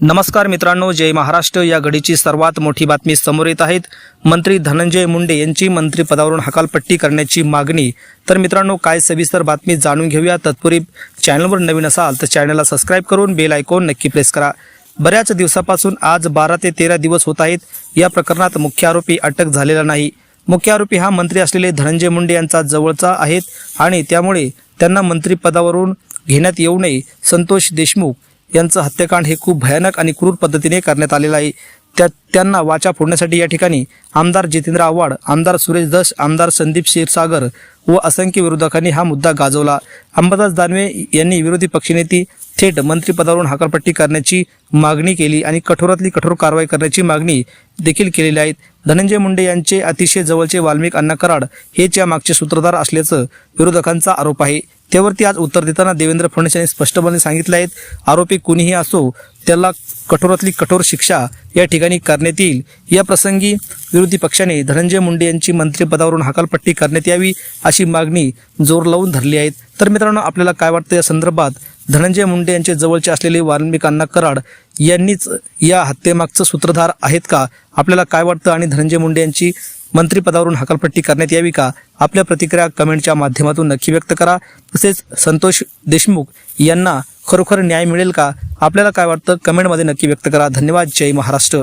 नमस्कार मित्रांनो जय महाराष्ट्र. या घडीची सर्वात मोठी बातमी समोर येत आहेत. मंत्री धनंजय मुंडे यांची मंत्रिपदावरून हकालपट्टी करण्याची मागणी. तर मित्रांनो काय सविस्तर बातमी जाणून घेऊया. तत्पूर्वी चॅनलवर नवीन असाल तर चॅनलला सबस्क्राईब करून बेल आयकॉन नक्की प्रेस करा. बऱ्याच दिवसापासून आज बारा ते तेरा दिवस होत आहेत. या प्रकरणात मुख्य आरोपी अटक झालेला नाही. मुख्य आरोपी हा मंत्री असलेले धनंजय मुंडे यांचा जवळचा आहेत आणि त्यामुळे त्यांना मंत्रिपदावरून घेण्यात येऊ नये. संतोष देशमुख यांचं हत्याकांड हे खूप भयानक आणि क्रूर पद्धतीने करण्यात आलेलं आहे. त्या त्यांना वाचा फोडण्यासाठी या ठिकाणी आमदार जितेंद्र आव्हाड आमदार सुरेश दस आमदार संदीप क्षीरसागर व असंख्य विरोधकांनी हा मुद्दा गाजवला. अंबादास दानवे यांनी विरोधी पक्षनेते थेट मंत्रिपदावरून हाकरपट्टी करण्याची मागणी केली आणि कठोरातली कठोर कारवाई करण्याची मागणी देखील केलेली आहेत धनंजय मुंडे यांचे अतिशय जवळचे वाल्मिक अण्णा कराड हेच या मागचे सूत्रधार असल्याचं विरोधकांचा आरोप आहे. त्यावरती आज उत्तर देताना देवेंद्र फडणवीस यांनी स्पष्टपणे सांगितले आहेत आरोपी कुणीही असो त्याला कठोरातली कठोर शिक्षा या ठिकाणी करण्यात येईल. या प्रसंगी विरोधी पक्षाने धनंजय मुंडे यांची मंत्रिपदावरून हकालपट्टी करण्यात यावी अशी मागणी जोर लावून धरली आहे. तर मित्रांनो आपल्याला काय वाटतं या संदर्भात? धनंजय मुंडे यांचे जवळचे असलेले वाल्मिक अण्णा कराड यांनीच या हत्येमागचं सूत्रधार आहेत का? आपल्याला काय वाटतं? आणि धनंजय मुंडे यांची मंत्रिपदावरून हकालपट्टी करण्यात यावी का? आपल्या प्रतिक्रिया कमेंटच्या माध्यमातून नक्की व्यक्त करा. तसेच संतोष देशमुख यांना खरोखर न्याय मिळेल का? आपल्याला काय वाटतं? कमेंटमध्ये नक्की व्यक्त करा. धन्यवाद. जय महाराष्ट्र.